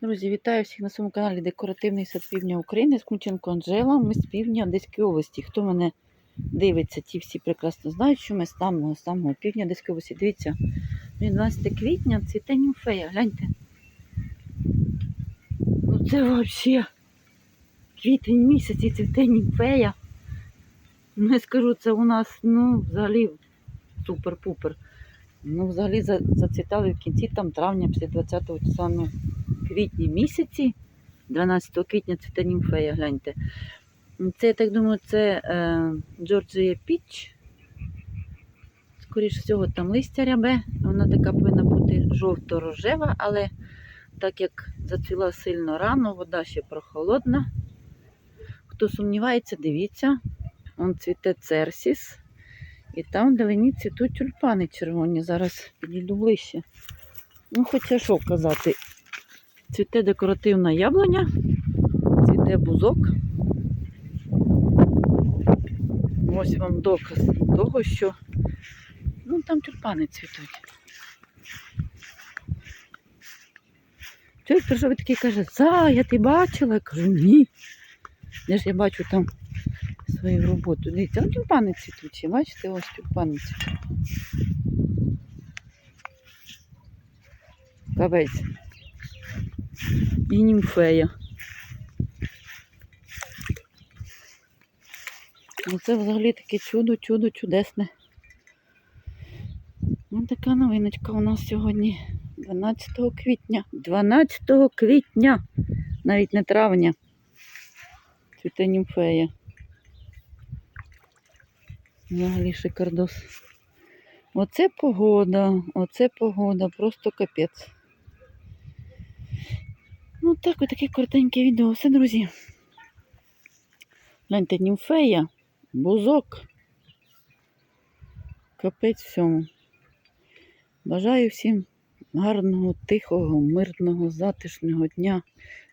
Друзі, вітаю всіх на своєму каналі Декоративний сад Півдня України з Кунченко Анжела. Ми з півдня Одеської області. Хто мене дивиться, ті всі прекрасно знають, що ми з самого самого півдня Одеської області. Дивіться, 12 квітня цвіте німфея. Гляньте. Ну це взагалі квітень місяць і цвіте німфея. Ну, я скажу, це у нас ну, взагалі супер-пупер. Ну, взагалі зацвітали в кінці там травня, після 20 числа, ну, квітні місяці, 12 квітня цвіте німфея, гляньте. Це, я так думаю, це е, Джорджія Піч. Скоріше всього, там листя рябе. Вона така повинна бути жовто-рожева, але так як зацвіла сильно рано, вода ще прохолодна. Хто сумнівається, дивіться. Он цвіте церсіс. І там вдалині цвітуть тюльпани червоні. Зараз підійду ближче. Ну, хоча що казати, цвіте декоративна яблуня, цвіте бузок. Ось вам доказ того, що ну, там тюльпани цвітуть. Чоловік прийшов такий каже, за, я ти бачила? Я кажу, ні. Де ж я бачу там свою роботу. Дивіться, он тюльпани цвітучі, бачите, ось тюльпани цвітуть. Кавець. І німфея. Ну це взагалі таке чудо, чудо чудесне. Ось така новиночка у нас сьогодні. 12 квітня. 12 квітня. Навіть не травня. Цвіте німфея. Взагалі шикардос. Оце погода, оце погода, просто капець. Ну ось таке коротеньке відео. Все, друзі. Гляньте, німфея, бузок. Капець всьому. Бажаю всім гарного, тихого, мирного, затишного дня.